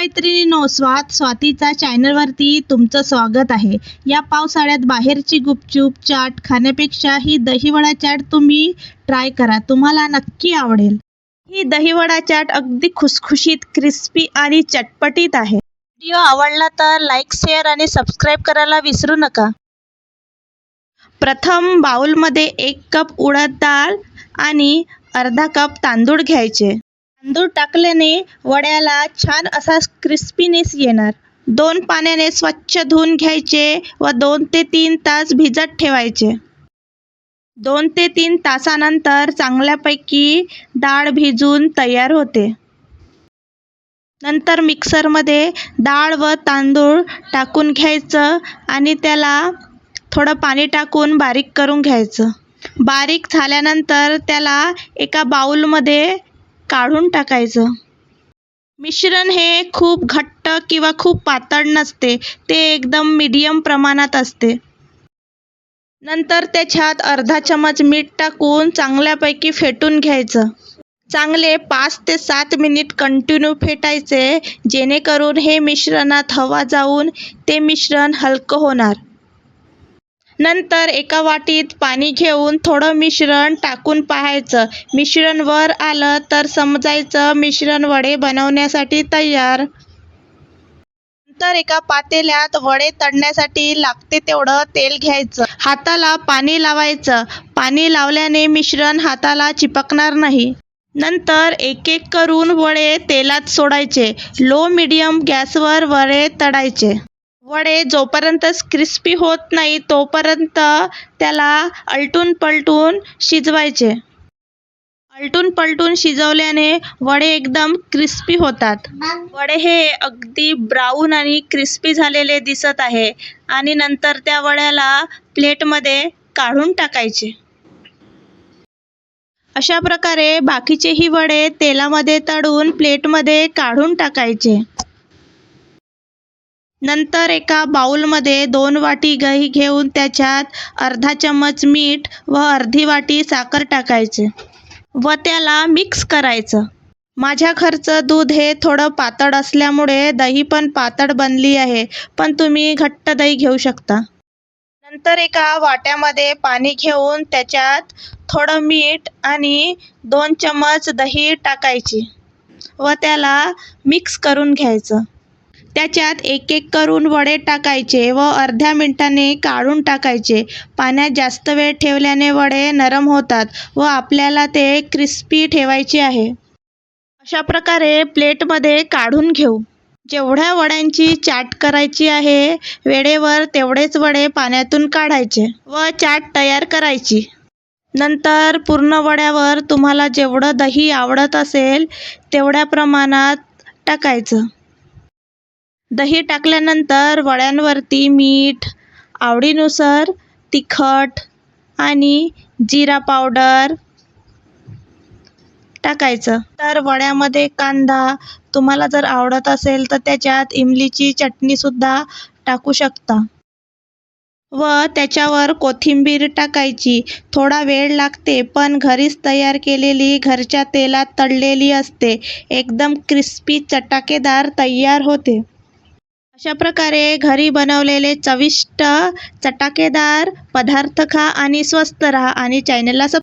मैत्रिणींनो स्वात स्वातीचा चॅनलवरती तुमचं स्वागत आहे. या पावसाळ्यात बाहेरची गुपचूप चाट खाण्यापेक्षा ही दहीवडा चाट तुम्ही ट्राय करा. तुम्हाला नक्की आवडेल. ही दहीवडा चाट अगदी खुसखुशीत क्रिस्पी आणि चटपटीत आहे. व्हिडिओ आवडला तर लाईक शेअर आणि सबस्क्राईब करायला विसरू नका. प्रथम बाउलमध्ये एक कप उडद डाळ आणि अर्धा कप तांदूळ घ्यायचे. तांदूळ टाकल्याने वड्याला छान असा क्रिस्पीनेस येणार. दोन पाण्याने स्वच्छ धुवून घ्यायचे व दोन ते तीन तास भिजत ठेवायचे. दोन ते तीन तासानंतर चांगल्यापैकी डाळ भिजून तयार होते. नंतर मिक्सरमध्ये डाळ व तांदूळ टाकून घ्यायचं आणि त्याला थोडं पाणी टाकून बारीक करून घ्यायचं. बारीक झाल्यानंतर त्याला एका बाऊलमध्ये काढून टाकायचं. मिश्रण हे खूप घट्ट किंवा खूप पातळ नसते ते एकदम मीडियम प्रमाणात असते. नंतर त्याच्यात अर्धा चमच मीठ टाकून चांगल्यापैकी फेटून घ्यायचं. चांगले पाच ते सात मिनिट कंटिन्यू फेटायचे जेणेकरून हे मिश्रणात हवा जाऊन ते मिश्रण हलकं होणार. नंतर एका वाटीत पाणी घेऊन थोडं मिश्रण टाकून पाहायचं. मिश्रण वर आलं तर समजायचं मिश्रण वडे बनवण्यासाठी तयार. नंतर एका पातेल्यात वडे तळण्यासाठी लागते तेवढं तेल घ्यायचं. हाताला पाणी लावायचं. पाणी लावल्याने मिश्रण हाताला चिपकणार नाही. नंतर एक एक करून वडे तेलात सोडायचे. लो मिडियम गॅसवर वडे तळायचे. वडे जोपर्यंत क्रिस्पी होत नाही तोपर्यंत त्याला अलटून पलटून शिजवायचे. अलटून पलटून शिजवल्याने वडे एकदम क्रिस्पी होतात. वडे हे अगदी ब्राऊन आणि क्रिस्पी झालेले दिसत आहे आणि नंतर त्या वड्याला प्लेटमध्ये काढून टाकायचे. अशा प्रकारे बाकीचेही वडे तेलामध्ये तळून प्लेटमध्ये काढून टाकायचे. नंतर एका बाऊलमध्ये दोन वाटी दही घेऊन त्याच्यात अर्धा चमच मीठ व अर्धी वाटी साखर टाकायचे व त्याला मिक्स करायचं. माझ्या घरचं दूध हे थोडं पातळ असल्यामुळे दही पण पातळ बनली आहे पण तुम्ही घट्ट दही घेऊ शकता. नंतर एका वाट्यामध्ये पाणी घेऊन त्याच्यात थोडं मीठ आणि दोन चमच दही टाकायची व त्याला मिक्स करून घ्यायचं. त्याच्यात एक एक करून वडे टाकायचे व अर्ध्या मिनिटाने काढून टाकायचे. पाण्यात जास्त वेळ ठेवल्याने वडे नरम होतात व आपल्याला ते क्रिस्पी ठेवायचे आहे. अशा प्रकारे प्लेटमध्ये काढून घेऊ. जेवढ्या वड्यांची चाट करायची आहे वेळेवर तेवढेच वडे पाण्यातून काढायचे व चाट तयार करायची. नंतर पूर्ण वड्यावर तुम्हाला जेवढं दही आवडत असेल तेवढ्या प्रमाणात टाकायचं. दही टाकल्यानंतर वड्यांवरती मीठ आवडीनुसार तिखट आणि जिरा पावडर टाकायचं. तर वड्यामध्ये कांदा तुम्हाला जर आवडत असेल तर त्याच्यात इमलीची चटणीसुद्धा टाकू शकता. व त्याच्यावर कोथिंबीर टाकायची. थोडा वेळ लागते पण घरीच तयार केलेली घरच्या तेलात तळलेली असते. एकदम क्रिस्पी चटाकेदार तयार होते. अशा प्रकारे घरी बनवलेले चविष्ट चटाकेदार पदार्थ खा आणि स्वस्त राहा आणि चॅनलला सब